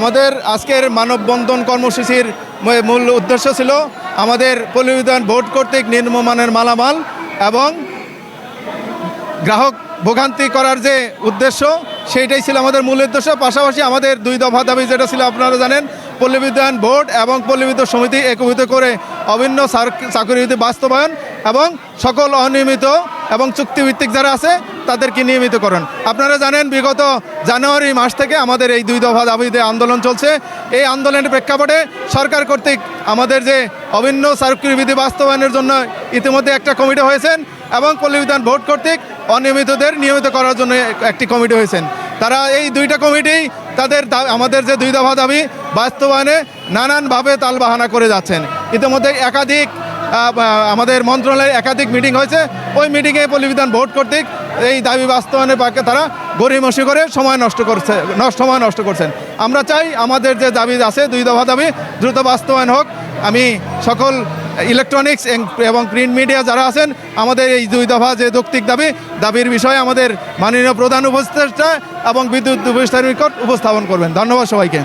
আমাদের আজকের মানববন্ধন কর্মসূচির মূল উদ্দেশ্য ছিল আমাদের পল্লীবিধান ভোট কর্তৃক নির্মমানের মালামাল এবং গ্রাহক ভোগান্তি করার যে উদ্দেশ্য, সেইটাই ছিল আমাদের মূল উদ্দেশ্য। পাশাপাশি আমাদের দুই দফা দাবি যেটা ছিল, আপনারা জানেন পল্লী বিদ্যায়ন বোর্ড এবং পল্লী বিদ্যুৎ সমিতি একীভূত করে অভিন্ন চাকরিতে বাস্তবায়ন এবং সকল অনিয়মিত এবং চুক্তিভিত্তিক যারা আছে তাদেরকে নিয়মিতকরণ আপনারা জানেন, বিগত জানুয়ারি মাস থেকে আমাদের এই দুই দফা দাবিতে আন্দোলন চলছে। এই আন্দোলনের প্রেক্ষাপটে সরকার কর্তৃক আমাদের যে অভিন্ন চাকরিবিধি বাস্তবায়নের জন্য ইতিমধ্যে একটা কমিটি হয়েছেন এবং পল্লীবিধান বোর্ড কর্তৃক অনিয়মিতদের নিয়মিত করার জন্য একটি কমিটি হয়েছেন। তারা এই দুইটা কমিটি তাদের আমাদের যে দুই দফা দাবি বাস্তবায়নে নানানভাবে তালবাহানা করে যাচ্ছেন। ইতিমধ্যে একাধিক আমাদের মন্ত্রণালয়ে একাধিক মিটিং হয়েছে। ওই মিটিংয়ে পল্লীবিধান বোর্ড কর্তৃক এই দাবি বাস্তবায়নের পক্ষে তারা গরিমসি করে সময় নষ্ট করছে নষ্ট সময় নষ্ট করছেন। আমরা চাই আমাদের যে দাবি আছে, দুই দফা দাবি দ্রুত বাস্তবায়ন হোক। আমি সকল ইলেকট্রনিক্স এবং প্রিন্ট মিডিয়া যারা আছেন, আমাদের এই দুই দফা যে যৌক্তিক দাবি, দাবির বিষয়ে আমাদের মাননীয় প্রধান উপদেষ্টা এবং বিদ্যুৎ উপদেষ্টার নিকট উপস্থাপন করবেন। ধন্যবাদ সবাইকে।